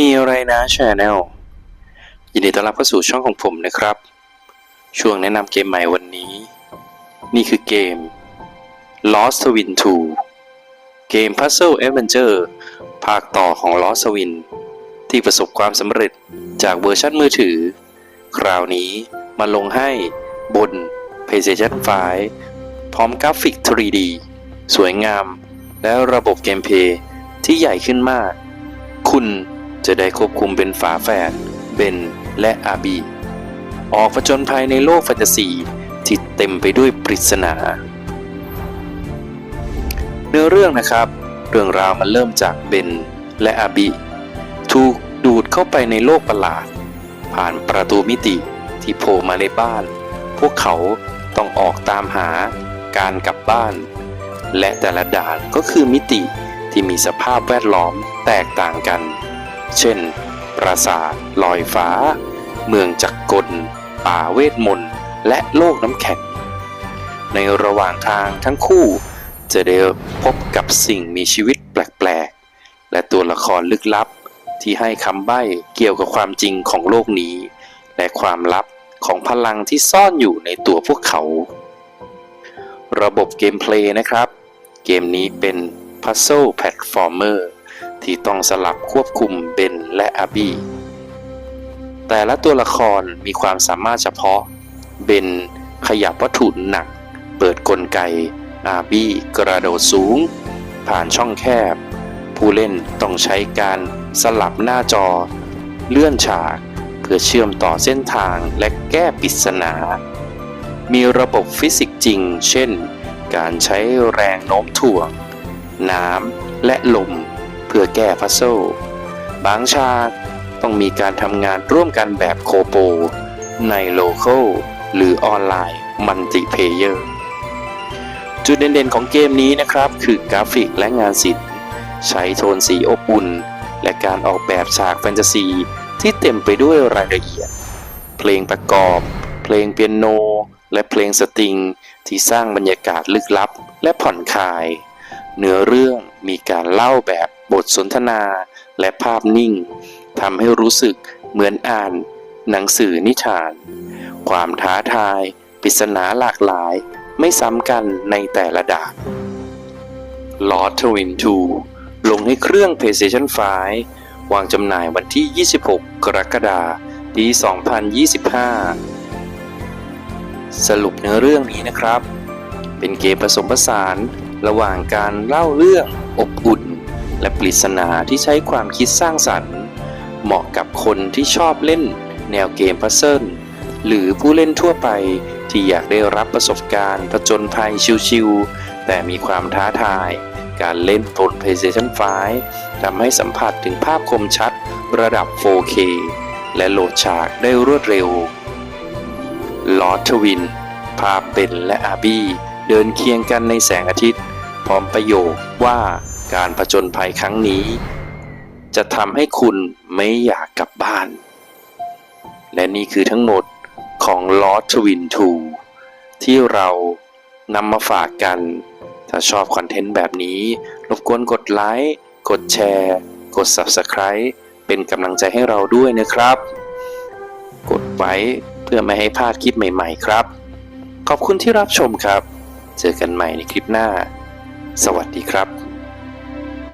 มีอะไรนะชาแนลยินดีต้อนรับเข้าสู่ช่องของผมนะครับ ช่วงแนะนำเกมใหม่วันนี้ นี่คือเกม Lost Twin 2 เกม Puzzle Adventure ภาคต่อของ Lost Twin ที่ประสบความสำเร็จจากเวอร์ชันมือถือ คราวนี้มาลงให้บน PlayStation 5 พร้อมกราฟิก 3D สวยงาม และระบบเกมเพลย์ที่ใหญ่ขึ้นมาก คุณ จะได้ควบคุมเป็นฝาแฝดเบนและอาบี ออกผจญภัยในโลกแฟนตาซีที่เต็มไปด้วยปริศนา เนื้อเรื่องนะครับ เรื่องราวมันเริ่มจากเบนและอาบิถูกดูดเข้าไปในโลกประหลาด ผ่านประตูมิติที่โผล่มาในบ้าน พวกเขาต้องออกตามหาการกลับบ้าน และแต่ละด่านก็คือมิติที่มีสภาพแวดล้อมแตกต่างกัน เช่น ปราสาทลอยฟ้า เมืองจักรกล ป่าเวทมนต์ และโลกน้ำแข็ง ในระหว่างทางทั้งคู่จะได้พบกับสิ่งมีชีวิตแปลกๆ และตัวละครลึกลับที่ให้คำใบ้เกี่ยวกับความจริงของโลกนี้ และความลับของพลังที่ซ่อนอยู่ในตัวพวกเขา ระบบเกมเพลย์นะครับ เกมนี้เป็น Puzzle Platformer ที่ต้องสลับควบคุมเบนและอาบีแต่ละตัวละครมีความสามารถเฉพาะ เบนขยับวัตถุหนัก เปิดกลไก อาบีกระโดดสูง ผ่านช่องแคบ ผู้เล่นต้องใช้การสลับหน้าจอ เลื่อนฉาก เพื่อเชื่อมต่อเส้นทางและแก้ปริศนา มีระบบฟิสิกส์จริง เช่น การใช้แรงโน้มถ่วง น้ำและลม พื่อแก้พัซโซบางฉากต้องมีการทำงานร่วมกันแบบโคโป ในโลเคอลหรือออนไลน์มัลติเพเยอร์จุดเด่นๆของเกมนี้นะครับ คือกราฟิกและงานศิลป์ใช้โทนสีอบอุ่น และการออกแบบฉากแฟนตาซีที่เต็มไปด้วยรายละเอียด เพลงประกอบ เพลงเปียโน และเพลงสตริง ที่สร้างบรรยากาศลึกลับ และผ่อนคลาย เนื้อเรื่องมีการเล่าแบบ บทสนทนาและภาพนิ่งทำให้รู้สึกเหมือนอ่าน หนังสือนิทาน ความท้าทายปริศนาหลากหลายไม่ซ้ำกันในแต่ละด่าน Lord Twin 2 ลงให้เครื่อง PlayStation 5 วางจำหน่ายวันที่ 26 กรกฎาคม ปี 2025 สรุปเนื้อเรื่องนี้นะครับ เป็นเกมผสมผสานระหว่างการเล่าเรื่องอบอุ่น และปริศนาที่ใช้ความคิดสร้างสรรค์ เหมาะกับคนที่ชอบเล่น แนวเกมพัซเซิลหรือผู้เล่นทั่วไปที่อยากได้รับประสบการณ์ผจญภัยชิวๆแต่มีความท้าทาย การเล่นบน PlayStation 5ทำให้สัมผัสถึงภาพคมชัดระดับ 4K และโหลดฉากได้รวดเร็วลอ d ทวินภาพเบนและอาบี้เดินเคียงกันในแสงอาทิตย์ พร้อมประโยคว่า การผจญภัยครั้งนี้ จะทำให้คุณไม่อยากกลับบ้าน และนี่คือทั้งหมดของ Lost Twin 2 ที่เรานำมาฝากกัน ถ้าชอบคอนเทนต์แบบนี้ รบกวนกดไลค์ กดแชร์ กด Subscribe เป็นกำลังใจให้เราด้วยนะครับ กดไว้เพื่อไม่ให้พลาดคลิปใหม่ ๆ ครับ ขอบคุณที่รับชมครับ เจอกันใหม่ในคลิปหน้า สวัสดีครับ